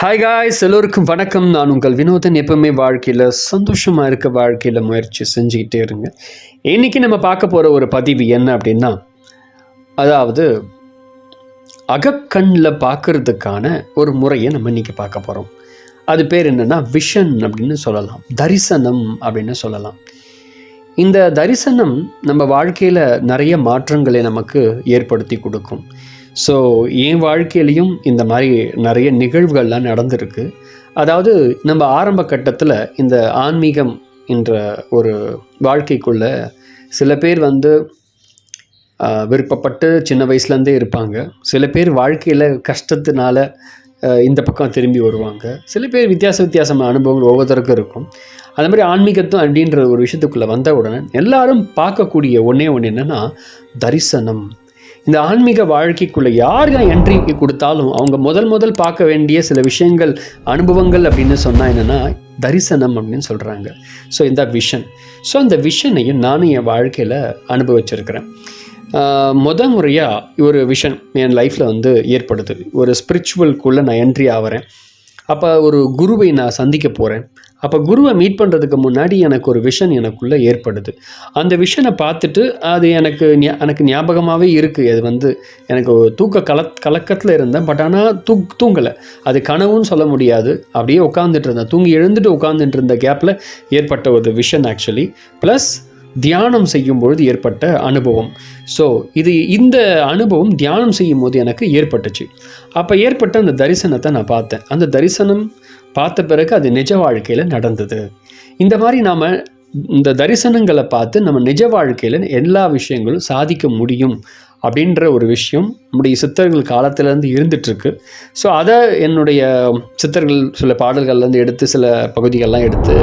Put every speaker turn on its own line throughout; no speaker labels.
Hi guys எல்லோருக்கும் வணக்கம். நான் உங்கள் வினோதன். எப்பவுமே வாழ்க்கையில் சந்தோஷமாக இருக்க வாழ்க்கையில் முயற்சி செஞ்சுக்கிட்டே இருங்க. இன்றைக்கி நம்ம பார்க்க போகிற ஒரு பதிவு என்ன அப்படின்னா அதாவது அகக்கண்ணில் பார்க்கறதுக்கான ஒரு முறையை நம்ம இன்றைக்கி பார்க்க போகிறோம் அது பேர் என்னென்னா விஷன் அப்படின்னு சொல்லலாம். தரிசனம் அப்படின்னு சொல்லலாம். இந்த தரிசனம் நம்ம வாழ்க்கையில் நிறைய மாற்றங்களை நமக்கு ஏற்படுத்தி கொடுக்கும். ஸோ என் வாழ்க்கையிலையும் இந்த மாதிரி நிறைய நிகழ்வுகள்லாம் நடந்திருக்கு. அதாவது நம்ம ஆரம்ப கட்டத்தில் இந்த ஆன்மீகம் என்ற ஒரு வாழ்க்கைக்குள்ள சில பேர் வந்து விருப்பப்பட்டு சின்ன வயசுலேருந்தே இருப்பாங்க. சில பேர் வாழ்க்கையில் கஷ்டத்தினால இந்த பக்கம் திரும்பி வருவாங்க. சில பேர் வித்தியாச வித்தியாசமான அனுபவங்கள் ஒவ்வொருத்தருக்கும் இருக்கும். அந்த மாதிரி ஆன்மீகத்துவம் அப்படின்ற ஒரு விஷயத்துக்குள்ளே வந்த உடனே எல்லாரும் பார்க்கக்கூடிய ஒன்றே ஒன்று என்னென்னா தரிசனம். இந்த ஆன்மீக வாழ்க்கைக்குள்ளே யார் என்ட்ரி கொடுத்தாலும் அவங்க முதல் முதல் பார்க்க வேண்டிய சில விஷயங்கள் அனுபவங்கள் அப்படின்னு சொன்னால் என்னென்னா தரிசனம் அப்படின்னு சொல்கிறாங்க ஸோ இந்த விஷன் ஸோ அந்த விஷனையும் நானும் என் வாழ்க்கையில் அனுபவிச்சிருக்கிறேன். முத முறையாக ஒரு விஷன் என் லைஃப்பில் வந்து ஏற்படுது. ஒரு ஸ்பிரிச்சுவல்குள்ளே நான் என்ட்ரி ஆகிறேன் அப்போ ஒரு குருவை நான் சந்திக்க போகிறேன் அப்போ குருவை மீட் பண்ணுறதுக்கு முன்னாடி எனக்கு ஒரு விஷன் எனக்குள்ளே ஏற்படுது. அந்த விஷனை பார்த்துட்டு அது எனக்கு எனக்கு ஞாபகமாகவே இருக்குது அது வந்து எனக்கு தூக்க கல கலக்கத்தில் இருந்தேன். பட் ஆனால் தூக் தூங்கலை. அது கனவுன்னு சொல்ல முடியாது. அப்படியே உட்காந்துட்டு இருந்தேன். தூங்கி எழுந்துட்டு உட்காந்துட்டு இருந்த கேப்பில் ஏற்பட்ட ஒரு விஷன் ஆக்சுவலி ப்ளஸ் தியானம் செய்யும் பொழுது ஏற்பட்ட அனுபவம். ஸோ இது இந்த அனுபவம் தியானம் செய்யும் போது எனக்கு ஏற்பட்டுச்சு. அப்போ ஏற்பட்ட அந்த தரிசனத்தை நான் பார்த்தேன். அந்த தரிசனம் பார்த்த பிறகு அது நிஜ வாழ்க்கையில் நடந்தது. இந்த மாதிரி நாம் இந்த தரிசனங்களை பார்த்து நம்ம நிஜ வாழ்க்கையில் எல்லா விஷயங்களும் சாதிக்க முடியும் அப்படின்ற ஒரு விஷயம் நம்முடைய சித்தர்கள் காலத்திலேருந்து இருந்துகிட்ருக்கு ஸோ அதை என்னுடைய சித்தர்கள் சில பாடல்கள்லேருந்து எடுத்து சில பகுதிகள்லாம் எடுத்து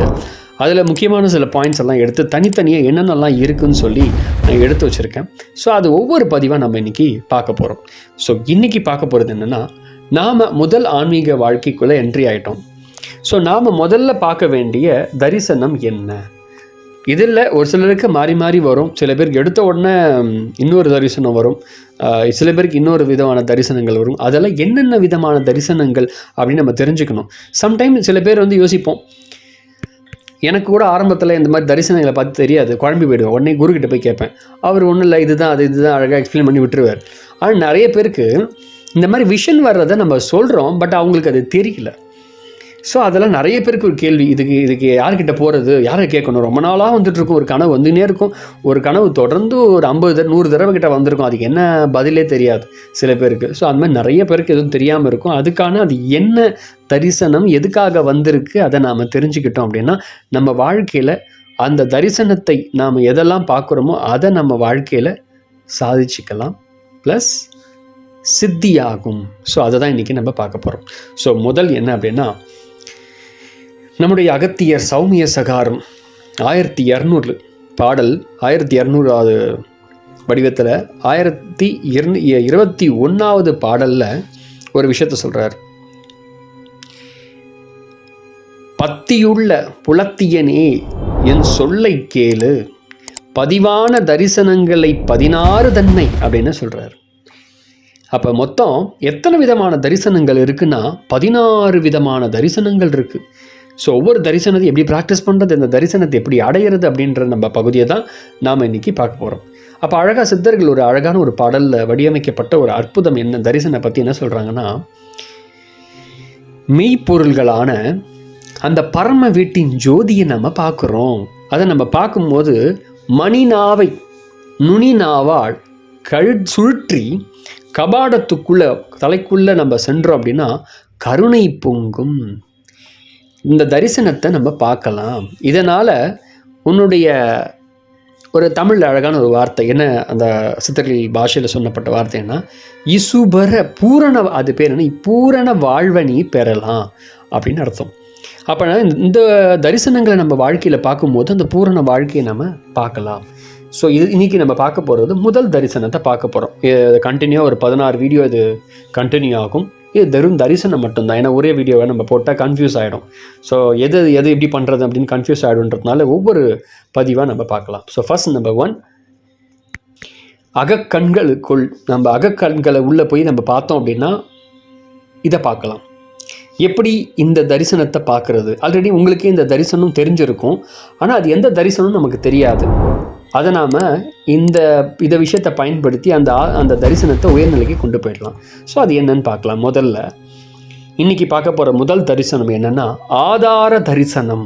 அதில் முக்கியமான சில பாயிண்ட்ஸ் எல்லாம் எடுத்து தனித்தனியாக என்னென்னலாம் இருக்குன்னு சொல்லி நான் எடுத்து வச்சுருக்கேன். ஸோ அது ஒவ்வொரு பதிவாக நம்ம இன்றைக்கி பார்க்க போகிறோம் ஸோ இன்றைக்கி பார்க்க போகிறது என்னென்னா நாம் முதல் ஆன்மீக வாழ்க்கைக்குள்ளே என்ட்ரி ஆகிட்டோம் ஸோ நாம் முதல்ல பார்க்க வேண்டிய தரிசனம் என்ன? இதில் ஒரு சிலருக்கு மாறி மாறி வரும். சில பேருக்கு எடுத்த உடனே இன்னொரு தரிசனம் வரும். சில பேருக்கு இன்னொரு விதமான தரிசனங்கள் வரும். அதெல்லாம் என்னென்ன விதமான தரிசனங்கள் அப்படின்னு நம்ம தெரிஞ்சுக்கணும். சம்டைம் சில பேர் வந்து யோசிப்போம். எனக்கு கூட ஆரம்பத்தில் இந்த மாதிரி தரிசனங்களை பார்த்து தெரியாது. குழம்பி போயிடுவேன். உடனே குரு கிட்ட போய் கேட்பேன். அவர் ஒன்றும் இல்லை இதுதான் அது இதுதான் அழகாக எக்ஸ்பிளைன் பண்ணி விட்டுருவார். ஆனால் நிறைய பேருக்கு இந்த மாதிரி விஷன் வர்றதை நம்ம சொல்கிறோம் பட் அவங்களுக்கு அது தெரியல. ஸோ அதெல்லாம் நிறைய பேருக்கு ஒரு கேள்வி. இதுக்கு இதுக்கு யார்கிட்ட போகிறது யாரை கேட்கணும்? ரொம்ப நாளாக வந்துட்டுருக்கும். ஒரு கனவு வந்துனே இருக்கும். ஒரு கனவு தொடர்ந்து ஒரு ஐம்பது தடவை நூறு தடவை கிட்ட வந்திருக்கும். அதுக்கு என்ன பதிலே தெரியாது சில பேருக்கு. ஸோ அந்த மாதிரி நிறைய பேருக்கு எதுவும் தெரியாமல் இருக்கும். அதுக்கான அது என்ன தரிசனம் எதுக்காக வந்திருக்கு அதை நாம் தெரிஞ்சுக்கிட்டோம் அப்படின்னா நம்ம வாழ்க்கையில் அந்த தரிசனத்தை நாம் எதெல்லாம் பார்க்குறோமோ அதை நம்ம வாழ்க்கையில் சாதிச்சுக்கலாம். ப்ளஸ் சித்தியாகும். ஸோ அதை தான் இன்றைக்கி நம்ம பார்க்க போகிறோம் ஸோ முதல் என்ன அப்படின்னா நம்முடைய அகத்தியர் சௌமிய சகாரம் ஆயிரத்தி இரநூறு பாடல் ஆயிரத்தி இரநூறாவது வடிவத்தில் ஆயிரத்தி இருநூ இருபத்தி ஒன்றாவது பாடலில் ஒரு விஷயத்த சொல்கிறார் பத்தியுள்ள புலத்தியனே என் சொல்லை கேளு பதிவான தரிசனங்களை பதினாறு தன்னை அப்படின்னு சொல்கிறார் அப்போ மொத்தம் எத்தனை விதமான தரிசனங்கள் இருக்குன்னா பதினாறு விதமான தரிசனங்கள் இருக்குது ஸோ ஒவ்வொரு தரிசனத்தை எப்படி ப்ராக்டிஸ் பண்ணுறது இந்த தரிசனத்தை எப்படி அடையிறது அப்படின்ற நம்ம பகுதியை தான் நாம் இன்னைக்கு பார்க்க போகிறோம் அப்போ அழகாக சித்தர்கள் ஒரு அழகான ஒரு பாடலில் வடிவமைக்கப்பட்ட ஒரு அற்புதம் என்ன தரிசனை பற்றி என்ன சொல்கிறாங்கன்னா மெய்ப்பொருள்களான அந்த பரம வீட்டின் ஜோதியை நம்ம பார்க்குறோம். அதை நம்ம பார்க்கும்போது மணிநாவை நுனிநாவால் கழு சுழற்றி கபாடத்துக்குள்ளே தலைக்குள்ளே நம்ம சென்றோம் அப்படின்னா கருணை பொங்கும். இந்த தரிசனத்தை நம்ம பார்க்கலாம். இதனால் உன்னுடைய ஒரு தமிழ் அழகான ஒரு வார்த்தை என்ன அந்த சித்தர்கள் பாஷையில் சொன்னப்பட்ட வார்த்தை என்ன? இசுபர பூரண அது பேர் என்ன? பூரண வாழ்வை நீ பெறலாம் அப்படின்னு அர்த்தம். அப்போ இந்த தரிசனங்களை நம்ம வாழ்க்கையில் பார்க்கும்போது அந்த பூரண வாழ்க்கையை நம்ம பார்க்கலாம். ஸோ இது இன்றைக்கி நம்ம பார்க்க போகிறது முதல் தரிசனத்தை பார்க்க போகிறோம் கண்டினியூவாக கண்டினியூ ஒரு பதினாறு வீடியோ இது கண்டினியூ ஆகும். இது வெறும் தரிசனம் மட்டும்தான். ஏன்னா ஒரே வீடியோவை நம்ம போட்டால் கன்ஃபியூஸ் ஆகிடும் ஸோ எது எது எப்படி பண்ணுறது அப்படின்னு கன்ஃபியூஸ் ஆகிடும்ன்றதுனால ஒவ்வொரு பதிவாக நம்ம பார்க்கலாம். ஸோ ஃபர்ஸ்ட் நம்பர் ஒன் அகக்கண்களுக்குள் நம்ம அகக்கண்களை உள்ளே போய் நம்ம பார்த்தோம் அப்படின்னா இதை பார்க்கலாம். எப்படி இந்த தரிசனத்தை பார்க்குறது? ஆல்ரெடி உங்களுக்கே இந்த தரிசனம் தெரிஞ்சிருக்கும். ஆனால் அது எந்த தரிசனம் நமக்கு தெரியாது. அதை நாம் இந்த இதை விஷயத்தை பயன்படுத்தி அந்த அந்த தரிசனத்தை உயர்நிலைக்கு கொண்டு போயிடலாம். ஸோ அது என்னன்னு பார்க்கலாம். முதல்ல இன்றைக்கி பார்க்க போகிற முதல் தரிசனம் என்னென்னா ஆதார தரிசனம்.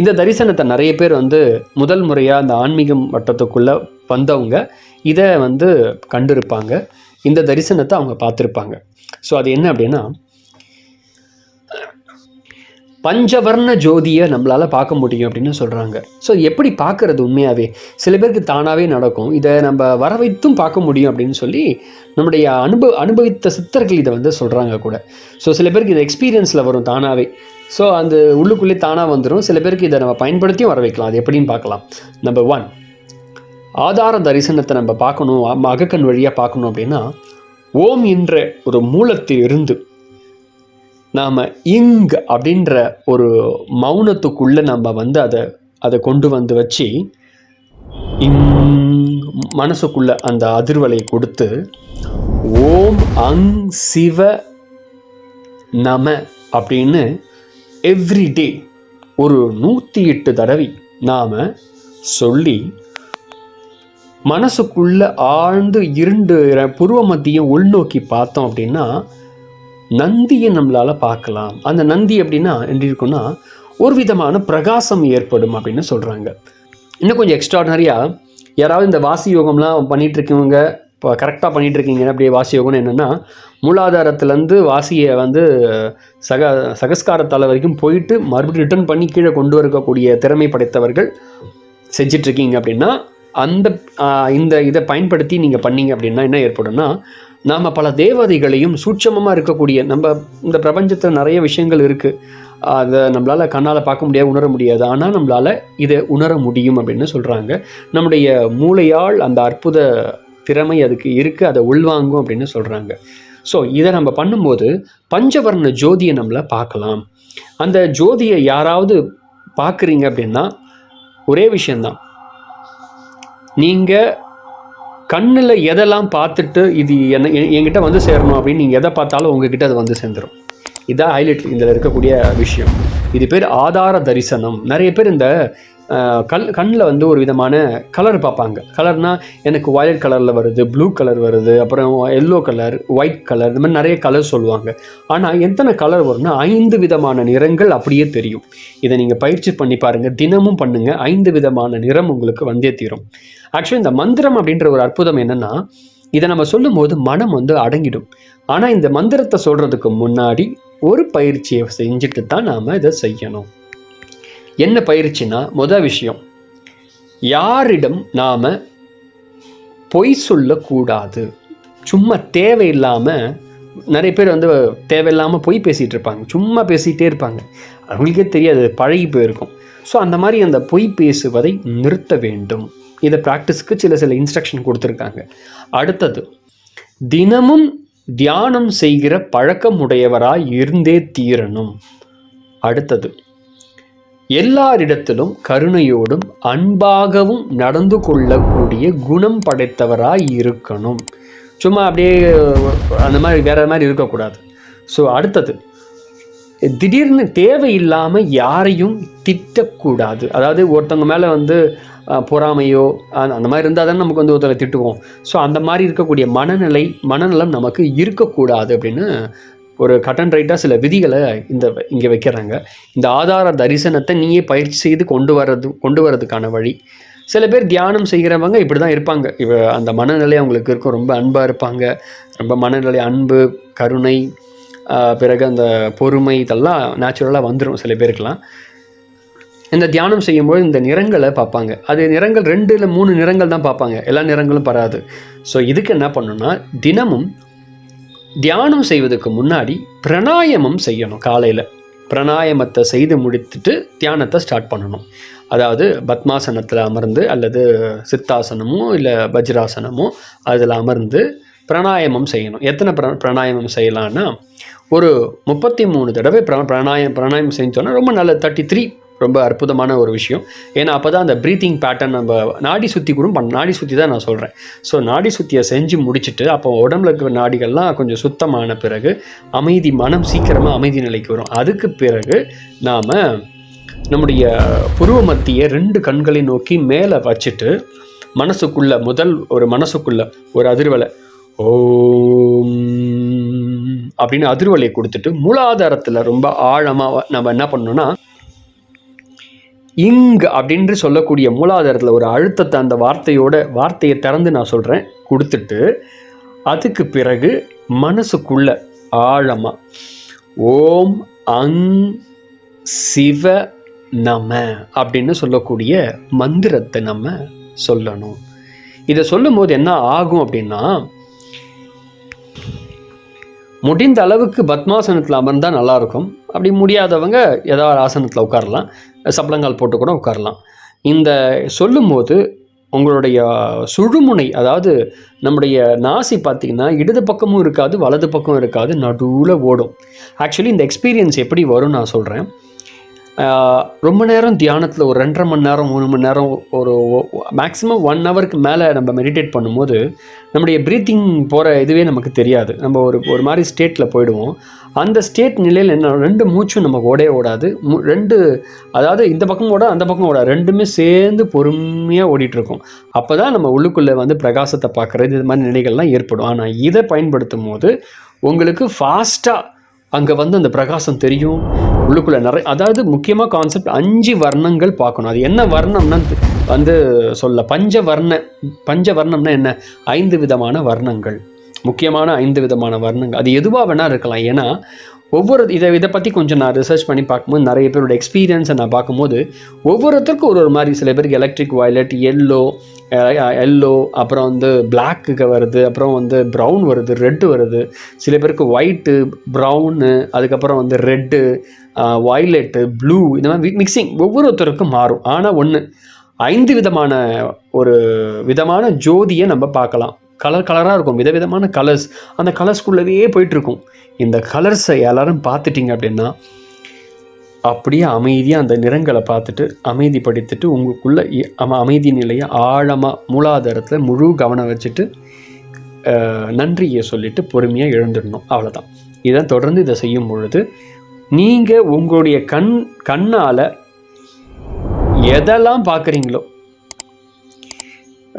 இந்த தரிசனத்தை நிறைய பேர் வந்து முதல் முறையாக அந்த ஆன்மீகம் வட்டத்துக்குள்ளே வந்தவங்க இதை வந்து கண்டிருப்பாங்க. இந்த தரிசனத்தை அவங்க பார்த்துருப்பாங்க. ஸோ அது என்ன அப்படின்னா பஞ்சவர்ண ஜோதியை நம்மளால் பார்க்க முடியும் அப்படின்னு சொல்கிறாங்க ஸோ எப்படி பார்க்குறது உண்மையாகவே சில பேருக்கு தானாகவே நடக்கும். இதை நம்ம வர வைத்தும் பார்க்க முடியும் அப்படின்னு சொல்லி நம்முடைய அனுபவ அனுபவித்த சித்தர்கள் இதை வந்து சொல்கிறாங்க கூட. ஸோ சில பேருக்கு இது எக்ஸ்பீரியன்ஸில் வரும் தானாகவே ஸோ அந்த உள்ளுக்குள்ளே தானாக வந்துடும் சில பேருக்கு இதை நம்ம பயன்படுத்தியும் வர வைக்கலாம் அது எப்படின்னு பார்க்கலாம். நம்பர் ஒன் ஆதார தரிசனத்தை நம்ம பார்க்கணும். அகக்கண் வழியாக பார்க்கணும் அப்படின்னா ஓம் என்ற ஒரு மூலத்தில் இருந்து நாம் இங் அப்படின்ற ஒரு மௌனத்துக்குள்ளே நம்ம வந்து அதை அதை கொண்டு வந்து வச்சு இங் மனசுக்குள்ள அந்த அதிர்வலை கொடுத்து ஓம் அங் சிவ நம அப்படின்னு எவ்ரிடே ஒரு நூற்றி எட்டு தடவை நாம் சொல்லி மனசுக்குள்ள ஆழ்ந்து இருண்டு புருவ மத்தியம் உள்நோக்கி பார்த்தோம் அப்படின்னா நந்தியை நம்மளால் பார்க்கலாம். அந்த நந்தி அப்படின்னா எப்படி இருக்குன்னா ஒரு விதமான பிரகாசம் ஏற்படும் அப்படின்னு சொல்கிறாங்க இன்னும் கொஞ்சம் எக்ஸ்ட்ராடனரியாக யாராவது இந்த வாசி யோகம்லாம் பண்ணிட்டு இருக்கவங்க இப்போ கரெக்டாக பண்ணிகிட்டு இருக்கீங்க அப்படியே வாசி யோகம்னு என்னென்னா மூலாதாரத்துலேருந்து வாசியை வந்து சக சகஸ்கார தலை வரைக்கும் போயிட்டு மறுபடியும் ரிட்டர்ன் பண்ணி கீழே கொண்டு வரக்கூடிய திறமை படைத்தவர்கள் செஞ்சிட்ருக்கீங்க அப்படின்னா அந்த இந்த இதை பயன்படுத்தி நீங்கள் பண்ணீங்க அப்படின்னா என்ன ஏற்படும்னா நாம் பல தேவதைகளையும் சூட்சமமாக இருக்கக்கூடிய நம்ம இந்த பிரபஞ்சத்தில் நிறைய விஷயங்கள் இருக்குது அதை நம்மளால் கண்ணால் பார்க்க முடியாது உணர முடியாது. ஆனால் நம்மளால் இதை உணர முடியும் அப்படின்னு சொல்கிறாங்க நம்முடைய மூளையால் அந்த அற்புத திறமை அதுக்கு இருக்குது அதை உள்வாங்கும் அப்படின்னு சொல்கிறாங்க ஸோ இதை நம்ம பண்ணும்போது பஞ்சவர்ண ஜோதியை நம்மளை பார்க்கலாம். அந்த ஜோதியை யாராவது பார்க்குறீங்க அப்படின்னா ஒரே விஷயந்தான் நீங்கள் கண்ணில் எதெல்லாம் பார்த்துட்டு இது என்ன என்கிட்ட வந்து சேரணும் அப்படின்னு நீங்கள் எதை பார்த்தாலும் உங்ககிட்ட அது வந்து சேர்ந்துடும் இதான் ஹைலைட் இதில் இருக்கக்கூடிய விஷயம். இது பேர் ஆதார தரிசனம். நிறைய பேர் இந்த கல் கண்ணில் வந்து ஒரு விதமான கலர் பார்ப்பாங்க. கலர்னால் எனக்கு வயலட் கலரில் வருது ப்ளூ கலர் வருது அப்புறம் எல்லோ கலர் ஒயிட் கலர் இந்த மாதிரி நிறைய கலர் சொல்லுவாங்க. ஆனால் எத்தனை கலர் வரும்னா ஐந்து விதமான நிறங்கள் அப்படியே தெரியும். இதை நீங்கள் பயிற்சி பண்ணி பாருங்கள் தினமும் பண்ணுங்கள் ஐந்து விதமான நிறம் உங்களுக்கு வந்தே தீரும். ஆக்சுவலி இந்த மந்திரம் அப்படின்ற ஒரு அற்புதம் என்னன்னா இதை நம்ம சொல்லும்போது மனம் வந்து அடங்கிடும். ஆனால் இந்த மந்திரத்தை சொல்கிறதுக்கு முன்னாடி ஒரு பயிற்சியை செஞ்சுட்டு தான் நாம் இதை செய்யணும். என்ன பயிற்சினா முதல் விஷயம் யாரிடம் நாம் பொய் சொல்லக்கூடாது. சும்மா தேவையில்லாமல் நிறைய பேர் வந்து தேவையில்லாமல் பொய் பேசிகிட்டு இருப்பாங்க. சும்மா பேசிகிட்டே இருப்பாங்க. அவங்களுக்கே தெரியாது பழகி போயிருக்கும். ஸோ அந்த மாதிரி அந்த பொய் பேசுவதை நிறுத்த வேண்டும். இதை ப்ராக்டிஸ்க்கு சில சில இன்ஸ்ட்ரக்ஷன் கொடுத்துருக்காங்க. அடுத்தது தினமும் தியானம் செய்கிற பழக்கம் உடையவராய் இருந்தே தீரணும். அடுத்தது எல்லாரிடத்திலும் கருணையோடும் அன்பாகவும் நடந்து கொள்ளக்கூடிய குணம் படைத்தவராய் இருக்கணும். சும்மா அப்படியே அந்த மாதிரி வேற மாதிரி இருக்கக்கூடாது. ஸோ அடுத்தது திடீர்னு தேவையில்லாமல் யாரையும் திட்டக்கூடாது. அதாவது ஒருத்தவங்க மேலே வந்து பொறாமையோ அந்த- மாதிரி இருந்தால் தானே நமக்கு வந்து ஒருத்தரை திட்டுவோம். ஸோ அந்த மாதிரி இருக்கக்கூடிய மனநிலை மனநலம் நமக்கு இருக்கக்கூடாது அப்படின்னு ஒரு கட் அண்ட் ரைட்டாக சில விதிகளை இந்த இங்கே வைக்கிறாங்க. இந்த ஆதார தரிசனத்தை நீயே பயிற்சி செய்து கொண்டு வர்றது கொண்டு வர்றதுக்கான வழி. சில பேர் தியானம் செய்கிறவங்க இப்படி தான் இருப்பாங்க. இவ அந்த மனநிலை அவங்களுக்கு இருக்கும். ரொம்ப அன்பாக இருப்பாங்க. ரொம்ப மனநிலை அன்பு கருணை பிறகு அந்த பொறுமை இதெல்லாம் நேச்சுரலாக வந்துடும் சில பேருக்கெல்லாம். இந்த தியானம் செய்யும்போது இந்த நிறங்களை பார்ப்பாங்க. அது நிறங்கள் ரெண்டு இல்லை மூணு நிறங்கள் தான் பார்ப்பாங்க. எல்லா நிறங்களும் பராது ஸோ இதுக்கு என்ன பண்ணணும்னா தினமும் தியானம் செய்வதற்கு முன்னாடி பிரணாயமம் செய்யணும் காலையில். பிரணாயமத்தை செய்து முடித்துட்டு தியானத்தை ஸ்டார்ட் பண்ணணும். அதாவது பத்மாசனத்தில் அமர்ந்து அல்லது சித்தாசனமோ இல்லை வஜ்ராசனமோ அதில் அமர்ந்து பிராணாயாமம் செய்யணும். எத்தனை பிர பிராணாயாமம் செய்யலான்னா ஒரு முப்பத்தி மூணு தடவை பிர பிராணாயம் பிராணாயாமம் செஞ்சோன்னா ரொம்ப நல்ல தேர்ட்டி த்ரீ ரொம்ப அற்புதமான ஒரு விஷயம். ஏன்னா அப்போ தான் அந்த ப்ரீத்திங் பேட்டர்ன் நம்ம நாடி சுற்றி கூட பண் நாடி சுற்றி தான் நான் சொல்கிறேன் ஸோ நாடி சுற்றியை செஞ்சு முடிச்சுட்டு அப்போ உடம்புல இருக்கிற நாடிகள்லாம் கொஞ்சம் சுத்தமான பிறகு அமைதி மனம் சீக்கிரமாக அமைதி நிலைக்கு வரும். அதுக்கு பிறகு நாம் நம்முடைய புருவ மத்திய ரெண்டு கண்களை நோக்கி மேலே வச்சுட்டு மனசுக்குள்ள முதல் ஒரு மனசுக்குள்ள ஒரு அதிர்வலை ஓம் அப்படின்னு அதிர்வலையை கொடுத்துட்டு மூலாதாரத்தில் ரொம்ப ஆழமாக நம்ம என்ன பண்ணோன்னா இங் அப்படின்று சொல்லக்கூடிய மூலாதாரத்தில் ஒரு அழுத்தத்தை அந்த வார்த்தையோட வார்த்தையை திறந்து நான் சொல்கிறேன் கொடுத்துட்டு அதுக்கு பிறகு மனசுக்குள்ள ஆழமாக ஓம் அங் சிவ நம அப்படின்னு சொல்லக்கூடிய மந்திரத்தை நம்ம சொல்லணும். இதை சொல்லும்போது என்ன ஆகும் அப்படின்னா முடிந்த அளவுக்கு பத்மாசனத்தில் அமர்ந்தால் நல்லாயிருக்கும் அப்படி முடியாதவங்க ஏதாவது ஆசனத்தில் உட்காரலாம். சப்ளங்கால் போட்டு கூட உட்காரலாம். இந்த சொல்லும்போது உங்களுடைய சுழுமுனை அதாவது நம்முடைய நாசி பார்த்திங்கன்னா இடது பக்கமும் இருக்காது வலது பக்கம் இருக்காது நடுவில் ஓடும். ஆக்சுவலி இந்த எக்ஸ்பீரியன்ஸ் எப்படி வரும் நான் சொல்கிறேன் ரொம்ப நேரம் தியானத்தில் ஒரு ரெண்டரை மணி நேரம் மூணு மணி நேரம் ஒரு மேக்ஸிமம் ஒன் ஹவருக்கு மேலே நம்ம மெடிடேட் பண்ணும்போது நம்முடைய ப்ரீத்திங் போகிற இதுவே நமக்கு தெரியாது. நம்ம ஒரு ஒரு மாதிரி ஸ்டேட்டில் போயிடுவோம். அந்த ஸ்டேட் நிலையில் என்ன ரெண்டு மூச்சும் நமக்கு ஓடே ஓடாது. மு- ரெண்டு அதாவது இந்த பக்கம் ஓட அந்த பக்கம் ஓட ரெண்டுமே சேர்ந்து பொறுமையாக ஓடிட்டுருக்கும். அப்போ தான் நம்ம உள்ளுக்குள்ளே வந்து பிரகாசத்தை பார்க்குறது இது மாதிரி நிலைகள்லாம் ஏற்படும். ஆனால் இதை பயன்படுத்தும் போது உங்களுக்கு ஃபாஸ்ட்டாக அங்கே வந்து அந்த பிரகாசம் தெரியும். உள்ளுக்குள்ளே நிறைய அதாவது முக்கியமாக கான்செப்ட் அஞ்சு வர்ணங்கள் பார்க்கணும். அது என்ன வர்ணம்னா வந்து சொல்ல பஞ்ச வர்ண பஞ்ச வர்ணம்னா என்ன? ஐந்து விதமான வர்ணங்கள். முக்கியமான ஐந்து விதமான வர்ணங்கள். அது எதுவாக வேணால் இருக்கலாம். ஏன்னா ஒவ்வொரு இதை இதை பற்றி கொஞ்சம் நான் ரிசர்ச் பண்ணி பார்க்கும்போது நிறைய பேரோட எக்ஸ்பீரியன்ஸை நான் பார்க்கும்போது ஒவ்வொருத்தருக்கும் ஒரு ஒரு மாதிரி சில பேருக்கு எலக்ட்ரிக் வயலட் எல்லோ எல்லோ அப்புறம் வந்து பிளாக்குக்கு வருது அப்புறம் வந்து ப்ரௌன் வருது ரெட்டு வருது. சில பேருக்கு ஒயிட்டு ப்ரௌனு அதுக்கப்புறம் வந்து ரெட்டு வயலட்டு ப்ளூ இந்த மாதிரி மிக்சிங் ஒவ்வொருத்தருக்கும் மாறும். ஆனால் ஒன்று ஐந்து விதமான ஒரு விதமான ஜோதியை நம்ம பார்க்கலாம். கலர் கலராக இருக்கும். விதவிதமான கலர்ஸ் அந்த கலர்ஸ்குள்ளவே போயிட்டுருக்கும். இந்த கலர்ஸை எல்லோரும் பார்த்துட்டிங்க அப்படின்னா அப்படியே அமைதியாக அந்த நிறங்களை பார்த்துட்டு அமைதிப்படுத்திட்டு உங்களுக்குள்ளே அமைதி நிலையை ஆழமாக மூலாதாரத்தில் முழு கவனம் வச்சுட்டு நன்றியை சொல்லிட்டு பொறுமையாக எழுந்துடணும். அவ்வளோதான் இதை தொடர்ந்து இதை செய்யும் பொழுது நீங்கள் உங்களுடைய கண் கண்ணால் எதெல்லாம் பார்க்குறீங்களோ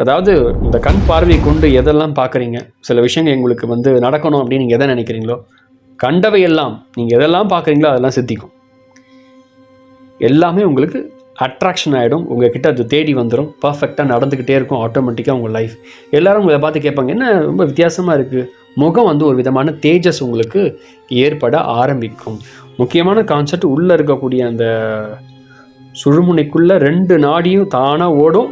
அதாவது இந்த கண் பார்வை கொண்டு எதெல்லாம் பார்க்குறீங்க? சில விஷயங்கள் உங்களுக்கு வந்து நடக்கணும் அப்படின்னு நீங்கள் எதை நினைக்கிறீங்களோ கண்டவை எல்லாம் நீங்கள் எதெல்லாம் பார்க்குறீங்களோ அதெல்லாம் சித்திக்கும். எல்லாமே உங்களுக்கு அட்ராக்ஷன் ஆகிடும் உங்கள் கிட்டே அது தேடி வந்துடும் பர்ஃபெக்டாக நடந்துக்கிட்டே இருக்கும் ஆட்டோமேட்டிக்காக உங்கள் லைஃப் எல்லோரும் உங்களை பார்த்து கேட்பாங்க என்ன ரொம்ப வித்தியாசமாக இருக்குது முகம் வந்து ஒரு விதமான தேஜஸ் உங்களுக்கு ஏற்பட ஆரம்பிக்கும். முக்கியமான கான்செப்ட் உள்ளே இருக்கக்கூடிய அந்த சுழுமுனைக்குள்ளே ரெண்டு நாடியும் தானாக ஓடும்.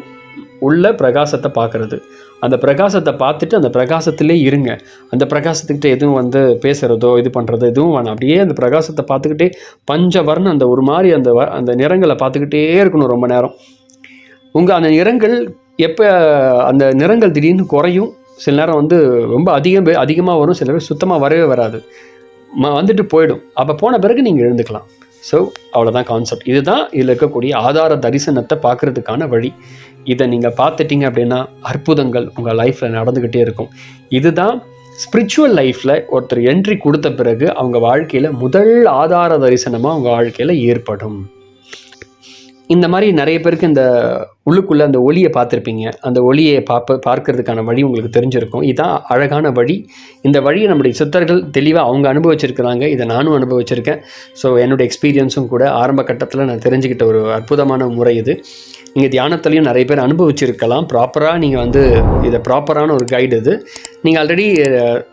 உள்ள பிரகாசத்தை பார்க்கறது. அந்த பிரகாசத்தை பார்த்துட்டு அந்த பிரகாசத்திலே இருங்க. அந்த பிரகாசத்துக்கிட்ட எதுவும் வந்து பேசுகிறதோ இது பண்ணுறதோ எதுவும் வேணாம். அப்படியே அந்த பிரகாசத்தை பார்த்துக்கிட்டே பஞ்சவர்ணம் அந்த ஒரு மாதிரி அந்த வ- அந்த நிறங்களை பார்த்துக்கிட்டே இருக்கணும் ரொம்ப நேரம். உங்கள் அந்த நிறங்கள் எப்போ அந்த நிறங்கள் திடீர்னு குறையும் சில நேரம் வந்து ரொம்ப அதிகம் அதிகமாக வரும் சில பேர் சுத்தமாக வரவே வராது. வந்துட்டு போயிடும். அப்போ போன பிறகு நீங்கள் எழுந்துக்கலாம். ஸோ அவ்வளோதான் கான்செப்ட் இதுதான் இதில் இருக்கக்கூடிய ஆதார தரிசனத்தை பார்க்குறதுக்கான வழி. இதை நீங்கள் பார்த்துட்டீங்க அப்படின்னா அற்புதங்கள் உங்கள் லைஃப்பில் நடந்துக்கிட்டே இருக்கும். இதுதான் ஸ்பிரிச்சுவல் லைஃப்பில் ஒருத்தர் என்ட்ரி கொடுத்த பிறகு அவங்க வாழ்க்கையில் முதல் ஆதார தரிசனமாக அவங்க வாழ்க்கையில் ஏற்படும். இந்த மாதிரி நிறைய பேருக்கு இந்த உள்ளுக்குள்ளே அந்த ஒளியை பார்த்துருப்பீங்க. அந்த ஒளியை பார்ப்ப பார்க்கறதுக்கான வழி உங்களுக்கு தெரிஞ்சிருக்கும். இதுதான் அழகான வழி. இந்த வழியை நம்முடைய சித்தர்கள் தெளிவாக அவங்க அனுபவிச்சிருக்கிறாங்க. இதை நானும் அனுபவிச்சிருக்கேன். ஸோ என்னுடைய எக்ஸ்பீரியன்ஸும் கூட ஆரம்ப கட்டத்தில் நான் தெரிஞ்சுக்கிட்ட ஒரு அற்புதமான முறை இது. நீங்கள் தியானத்துலேயும் நிறைய பேர் அனுபவிச்சிருக்கலாம். ப்ராப்பராக நீங்கள் வந்து இதை ப்ராப்பரான ஒரு கைடு இது. நீங்கள் ஆல்ரெடி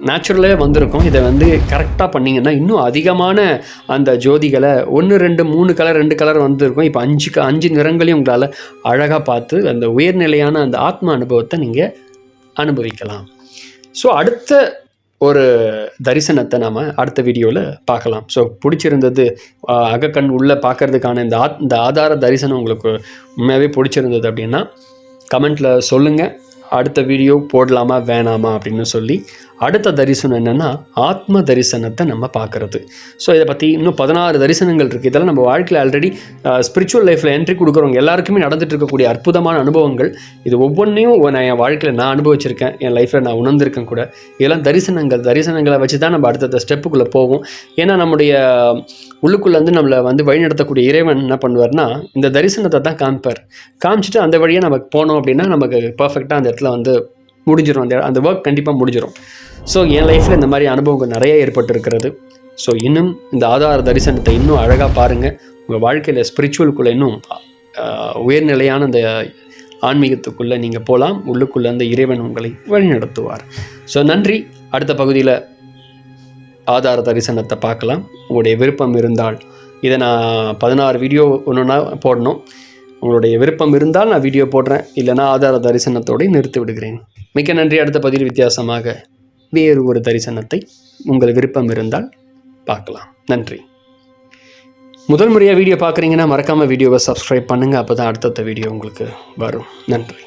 நேச்சுரலே வந்திருக்கும். இதை வந்து கரெக்டாக பண்ணிங்கன்னா இன்னும் அதிகமான அந்த ஜோதிகளை ஒன்று ரெண்டு மூணு கலர் ரெண்டு கலர் வந்திருக்கும். இப்போ அஞ்சு க- அஞ்சு நிறங்களையும் உங்களால் அழகாக பார்த்து அந்த உயர்நிலையான அந்த ஆத்ம அனுபவத்தை நீங்கள் அனுபவிக்கலாம். ஸோ அடுத்த ஒரு தரிசனத்தை நாம் அடுத்த வீடியோவில் பார்க்கலாம். ஸோ பிடிச்சிருந்தது அகக்கண் உள்ளே பார்க்கறதுக்கான இந்த ஆத் இந்த ஆதார தரிசனம் உங்களுக்கு உண்மையாகவே பிடிச்சிருந்தது அப்படின்னா கமெண்ட்டில் சொல்லுங்கள் அடுத்த வீடியோ போடலாமா வேணாமா அப்படின்னு சொல்லி அடுத்த தரிசனம் என்னென்னா ஆத்ம தரிசனத்தை நம்ம பார்க்குறது. ஸோ இதை பற்றி இன்னும் பதினாறு தரிசனங்கள் இருக்குது இதெல்லாம் நம்ம வாழ்க்கையில் ஆல்ரெடி ஸ்பிரிச்சுவல் லைஃப்பில் என்ட்ரி கொடுக்குறவங்க எல்லாருக்குமே நடந்துட்டு இருக்கக்கூடிய அற்புதமான அனுபவங்கள். இது ஒவ்வொன்றையும் நான் என் வாழ்க்கையில் நான் அனுபவிச்சிருக்கேன். என் லைஃப்பில் நான் உணர்ந்திருக்கேன் கூட. இதெல்லாம் தரிசனங்கள் தரிசனங்களை வச்சு தான் நம்ம அடுத்தடுத்த ஸ்டெப்புக்குள்ளே போவோம். ஏன்னா நம்முடைய உள்ளுக்குள்ளே வந்து நம்மளை வந்து வழிநடத்தக்கூடிய இறைவன் என்ன பண்ணுவார்னா இந்த தரிசனத்தை தான் காமிப்பார். காமிச்சிட்டு அந்த வழியாக நமக்கு போனோம் அப்படின்னா நமக்கு பர்ஃபெக்டாக அந்த இடத்துல வந்து முடிஞ்சிடும் அந்த அந்த ஒர்க் கண்டிப்பாக முடிஞ்சிடும் ஸோ என் லைஃப்பில் இந்த மாதிரி அனுபவங்கள் நிறைய ஏற்பட்டிருக்கிறது. ஸோ இன்னும் இந்த ஆதார தரிசனத்தை இன்னும் அழகாக பாருங்கள் உங்கள் வாழ்க்கையில் ஸ்பிரிச்சுவலுக்குள்ளே இன்னும் உயர்நிலையான அந்த ஆன்மீகத்துக்குள்ளே நீங்கள் போகலாம் உள்ளுக்குள்ளே அந்த இறைவன் உங்களை வழிநடத்துவார். ஸோ நன்றி. அடுத்த பகுதியில் ஆதார தரிசனத்தை பார்க்கலாம். உங்களுடைய விருப்பம் இருந்தால். இதை நான் பதினாறு வீடியோ ஒன்றுனா போடணும். உங்களுடைய விருப்பம் இருந்தால் நான் வீடியோ போடுறேன். இல்லைனா ஆதார தரிசனத்தோடு நிறுத்தி விடுகிறேன். மிக்க நன்றி. அடுத்த பதில் வித்தியாசமாக வேறு ஒரு தரிசனத்தை உங்கள் விருப்பம் இருந்தால் பார்க்கலாம். நன்றி. முதல் முறையாக வீடியோ பார்க்குறீங்கன்னா மறக்காமல் வீடியோவை சப்ஸ்கிரைப் பண்ணுங்கள் அப்போ தான் அடுத்தடுத்த வீடியோ உங்களுக்கு வரும். நன்றி.